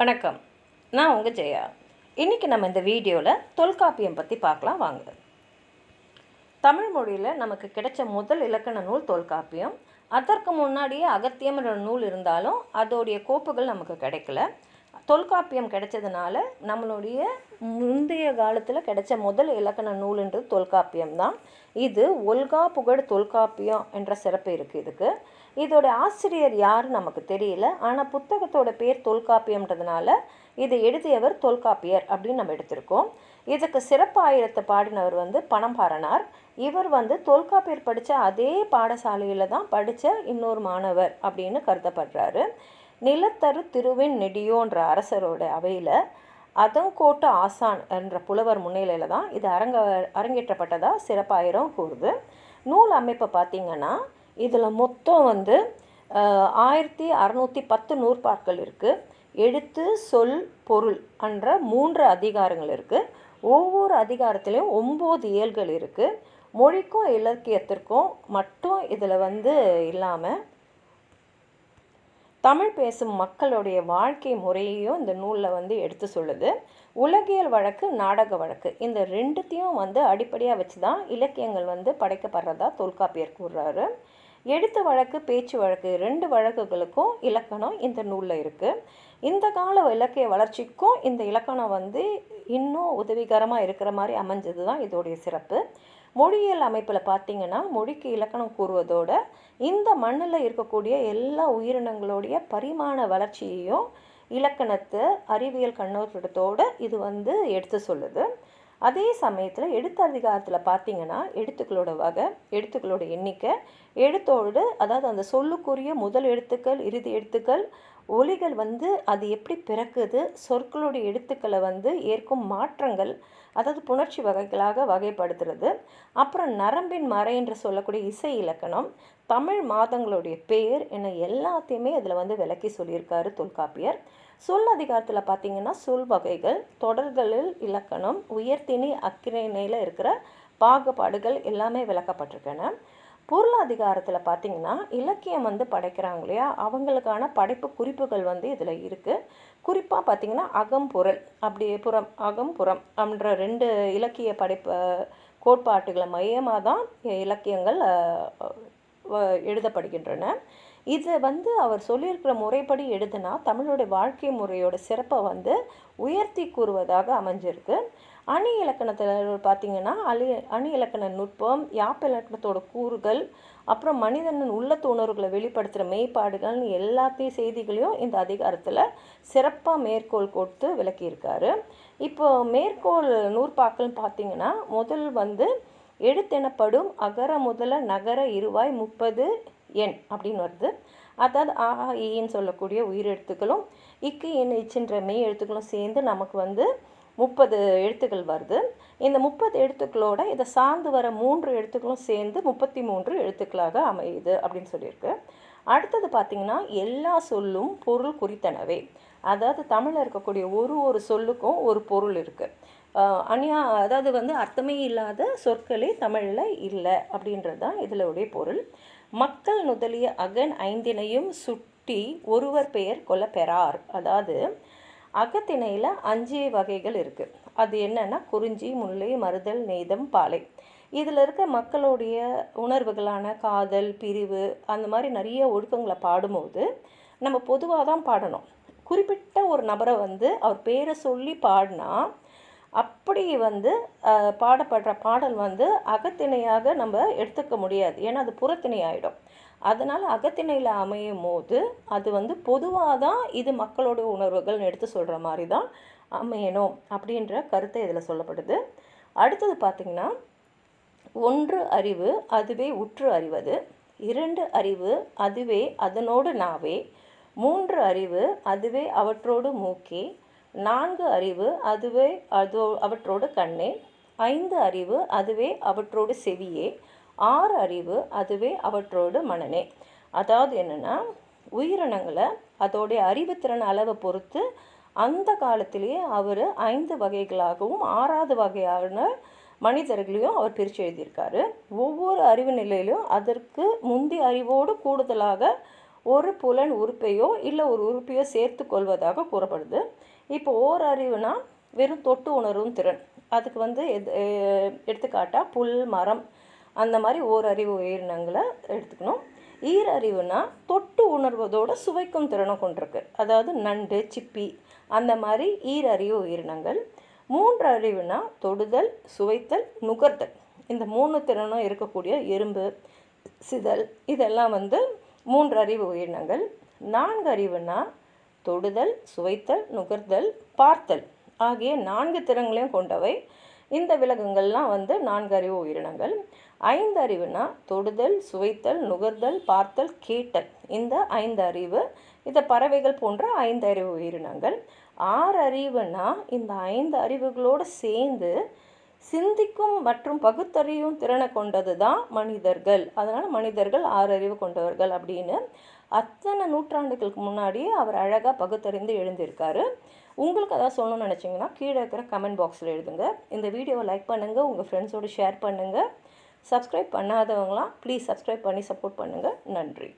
வணக்கம். நான் உங்கள் ஜெயா. இன்றைக்கி நம்ம இந்த வீடியோவில் தொல்காப்பியம் பற்றி பார்க்கலாம் வாங்க. தமிழ் மொழியில் நமக்கு கிடைச்ச முதல் இலக்கண நூல் தொல்காப்பியம். அதற்கு முன்னாடியே அகத்தியம்ன்ற நூல் இருந்தாலும் அதோடைய கோப்புகள் நமக்கு கிடைக்கல. தொல்காப்பியம் கிடைச்சதுனால நம்மளுடைய முந்தைய காலத்தில் கிடைச்ச முதல் இலக்கண நூலுன்றது தொல்காப்பியம் தான். இது ஒல்கா புகழ் தொல்காப்பியம் என்ற சிறப்பு இருக்குது இதுக்கு. இதோட ஆசிரியர் யார் நமக்கு தெரியல. ஆனால் புத்தகத்தோட பேர் தொல்காப்பியம்ன்றதுனால இதை எழுதியவர் தொல்காப்பியர் அப்படின்னு நம்ம எடுத்திருக்கோம். இதுக்கு சிறப்பாயிரத்தை பாடினவர் வந்து பணம்பாரனார் இவர் வந்து தொல்காப்பியர் படித்த அதே பாடசாலையில் தான் படித்த இன்னொரு மாணவர் அப்படின்னு கருதப்படுறாரு. நிலத்தரு திருவின் நெடியோன்ற அரசரோட அவையில் அதங்கோட்டு ஆசான் என்ற புலவர் முன்னிலையில் தான் இது அரங்க அரங்கேற்றப்பட்டதாக சிறப்பாயிரம் கூறுது. நூல் அமைப்பை பார்த்திங்கன்னா இதில் மொத்தம் வந்து ஆயிரத்தி அறநூற்றி பத்து நூற்பாக்கள் இருக்குது எழுத்து சொல் பொருள் என்ற மூன்று அதிகாரங்கள் இருக்குது ஒவ்வொரு அதிகாரத்துலேயும் ஒம்பது இயல்கள் இருக்குது மொழிக்கும் இலக்கியத்திற்கும் மட்டும் இதில் வந்து இல்லாமல் தமிழ் பேசும் மக்களுடைய வாழ்க்கை முறையையும் இந்த நூலில் வந்து எடுத்து சொல்லுது. உலகியல் வழக்கு நாடக வழக்கு இந்த ரெண்டுத்தையும் வந்து அடிப்படையாக வச்சு தான் இலக்கியங்கள் வந்து படைக்கப்படுறதா தொல்காப்பியர் கூறுறாரு. எழுத்து வழக்கு பேச்சு வழக்கு ரெண்டு வழக்குகளுக்கும் இலக்கணம் இந்த நூலில் இருக்குது இந்த கால இலக்கிய வளர்ச்சிக்கும் இந்த இலக்கணம் வந்து இன்னும் உதவிகரமாக இருக்கிற மாதிரி அமைஞ்சது தான் இதோடைய சிறப்பு. மொழியியல் அமைப்பில் பார்த்திங்கன்னா மொழிக்கு இலக்கணம் கூறுவதோட இந்த மண்ணில் இருக்கக்கூடிய எல்லா உயிரினங்களுடைய பரிமாண வளர்ச்சியையும் இலக்கணத்தை அறிவியல் கண்ணோட்டத்தோடு இது வந்து எடுத்து சொல்லுது. அதே சமயத்தில் எடுத்த அதிகாரத்தில் பார்த்தீங்கன்னா எழுத்துக்களோட வகை எழுத்துக்களோட எண்ணிக்கை எழுத்தோடு அதாவது அந்த சொல்லுக்குரிய முதல் எழுத்துக்கள் இறுதி எழுத்துக்கள் ஒலிகள் வந்து அது எப்படி பிறக்குது சொற்களுடைய எழுத்துக்களை வந்து ஏற்கும் மாற்றங்கள் அதாவது புணர்ச்சி வகைகளாக வகைப்படுத்துறது. அப்புறம் நரம்பின் மறை என்று சொல்லக்கூடிய இசை இலக்கணம் தமிழ் மாதங்களுடைய பெயர் என எல்லாத்தையுமே அதில் வந்து விளக்கி சொல்லியிருக்காரு தொல்காப்பியர். சொல் அதிகாரத்தில் பார்த்தீங்கன்னா சொல் வகைகள் தொடர்களில் இலக்கணம் உயர்த்தினி அக்கிரணையில் இருக்கிற பாகுபாடுகள் எல்லாமே விளக்கப்பட்டிருக்கன. பொருளாதிகாரத்தில் பார்த்திங்கன்னா இலக்கியம் வந்து படைக்கிறாங்க இல்லையா? அவங்களுக்கான படைப்பு குறிப்புகள் வந்து இதில் இருக்குது குறிப்பாக பார்த்திங்கன்னா அகம்புறல் அப்படி புறம் அகம்புறம் அப்படின்ற ரெண்டு இலக்கிய படைப்பு கோட்பாட்டுகளை மையமாக தான் இலக்கியங்கள் எழுதப்படுகின்றன. இது வந்து அவர் சொல்லியிருக்கிற முறைப்படி எழுதுனா தமிழுடைய வாழ்க்கை முறையோட சிறப்பை வந்து உயர்த்தி கூறுவதாக அமைஞ்சிருக்கு. அணி இலக்கணத்தில் பார்த்திங்கன்னா அணி அணி இலக்கண நுட்பம் யாப்ப இலக்கணத்தோட கூறுகள் அப்புறம் மனிதனின் உள்ளத்து உணர்வுகளை வெளிப்படுத்துகிற மேய்ப்பாடுகள்னு எல்லாத்தையும் செய்திகளையும் இந்த அதிகாரத்தில் சிறப்பாக மேற்கோள் கொடுத்து விளக்கியிருக்காரு. இப்போ மேற்கோள் நூற்பாக்கள்னு பார்த்திங்கன்னா முதல் வந்து எழுத்தெனப்படும் அகர முதல நகர இருவாய் முப்பது எண் அப்படின்னு வருது. அதாவது ஆ ஈன்னு சொல்லக்கூடிய உயிர் எழுத்துக்களும் இக்கு என் இச்சுன்ற மெய் எழுத்துக்களும் சேர்ந்து நமக்கு வந்து முப்பது எழுத்துக்கள் வருது. இந்த முப்பது எழுத்துக்களோட இதை சார்ந்து வர மூன்று எழுத்துக்களும் சேர்ந்து முப்பத்தி மூன்று எழுத்துக்களாக அமையுது அப்படின்னு சொல்லியிருக்கு. அடுத்தது பார்த்திங்கன்னா எல்லா சொல்லும் பொருள் குறித்தனவே. அதாவது தமிழில் இருக்கக்கூடிய ஒரு ஒரு சொல்லுக்கும் ஒரு பொருள் இருக்குது அந்நியா அதாவது வந்து அர்த்தமே இல்லாத சொற்களே தமிழில் இல்லை அப்படின்றது தான் இதில் உடைய பொருள். மக்கள் நுதலிய அகன் ஐந்தினையும் சுட்டி ஒருவர் பெயர் கொல்ல பெறார். அதாவது அகத்திணையில் அஞ்சு வகைகள் இருக்குது அது என்னென்னா குறிஞ்சி முல்லை மறுதல் நெய்தம் பாலை. இதில் இருக்க மக்களுடைய உணர்வுகளான காதல் பிரிவு அந்த மாதிரி நிறைய ஒழுக்கங்களை பாடும்போது நம்ம பொதுவாக தான் பாடணும். குறிப்பிட்ட ஒரு நபரை வந்து அவர் பேரை சொல்லி பாடினா அப்படி வந்து பாடப்படுற பாடல் வந்து அகத்திணையாக நம்ம எடுத்துக்க முடியாது. ஏன்னா அது புறத்திணை ஆகிடும் அதனால் அகத்திணையில் அமையும் போது அது வந்து பொதுவாக தான் இது மக்களோட உணர்வுகள்னு எடுத்து சொல்கிற மாதிரி தான் அமையணும் அப்படின்ற கருத்தை இதில் சொல்லப்படுது. அடுத்தது பார்த்திங்கன்னா ஒன்று அறிவு அதுவே உற்று அறிவது. இரண்டு அறிவு அதுவே அதனோடு நாவே. மூன்று அறிவு அதுவே அவற்றோடு மூக்கே. நான்கு அறிவு அதுவே அதோ அவற்றோடு கண்ணே. ஐந்து அறிவு அதுவே அவற்றோடு செவியே. ஆறு அறிவு அதுவே அவற்றோடு மனநே. அதாவது என்னென்னா உயிரினங்களை அதோடைய அறிவுத்திறன் அளவை பொறுத்து அந்த காலத்திலேயே அவர் ஐந்து வகைகளாகவும் ஆறாவது வகையான மனிதர்களையும் அவர் பிரித்து எழுதியிருக்காரு. ஒவ்வொரு அறிவு நிலையிலும் அதற்கு முந்தைய அறிவோடு கூடுதலாக ஒரு புலன் உறுப்பையோ இல்லை ஒரு உறுப்பையோ சேர்த்து கொள்வதாக கூறப்படுது. இப்போ ஓர் அறிவுனா வெறும் தொட்டு உணரும் திறன். அதுக்கு வந்து எது எடுத்துக்காட்டாக புல் மரம் அந்த மாதிரி ஓர் அறிவு உயிரினங்களை எடுத்துக்கணும். ஈரறிவுனா தொட்டு உணர்வதோட சுவைக்கும் திறனும் கொண்டிருக்கு. அதாவது நண்டு சிப்பி அந்த மாதிரி ஈரறிவு உயிரினங்கள். மூன்று அறிவுனா தொடுதல் சுவைத்தல் நுகர்தல். இந்த மூணு திறனும் இருக்கக்கூடிய எறும்பு சிதல் இதெல்லாம் வந்து மூன்று அறிவு உயிரினங்கள் நான்கு அறிவுனா தொடுதல் சுவைத்தல் நுகர்தல் பார்த்தல் ஆகிய நான்கு திறங்களையும் கொண்டவை. இந்த விலங்குகள்லாம் வந்து நான்கு அறிவு உயிரினங்கள். ஐந்து அறிவுனா தொடுதல் சுவைத்தல் நுகர்தல் பார்த்தல் கேட்டல். இந்த ஐந்து அறிவு இந்த பறவைகள் போன்ற ஐந்து அறிவு உயிரினங்கள். ஆறு அறிவுனா இந்த ஐந்து அறிவுகளோடு சேர்ந்து சிந்திக்கும் மற்றும் பகுத்தறியும் திறனை கொண்டது தான் மனிதர்கள். அதனால் மனிதர்கள் ஆறறிவு கொண்டவர்கள் அப்படின்னு அத்தனை நூற்றாண்டுகளுக்கு முன்னாடியே அவர் அழகாக பகுத்தறிந்து எழுந்திருக்காரு. உங்களுக்கு அதாவது சொல்லணும்னு நினச்சிங்கன்னா கீழே இருக்கிற கமெண்ட் பாக்ஸில் எழுதுங்க. இந்த வீடியோவை லைக் பண்ணுங்கள் உங்கள் ஃப்ரெண்ட்ஸோடு ஷேர் பண்ணுங்கள் சப்ஸ்கிரைப் பண்ணாதவங்களாம் ப்ளீஸ் சப்ஸ்கிரைப் பண்ணி சப்போர்ட் பண்ணுங்கள் நன்றி.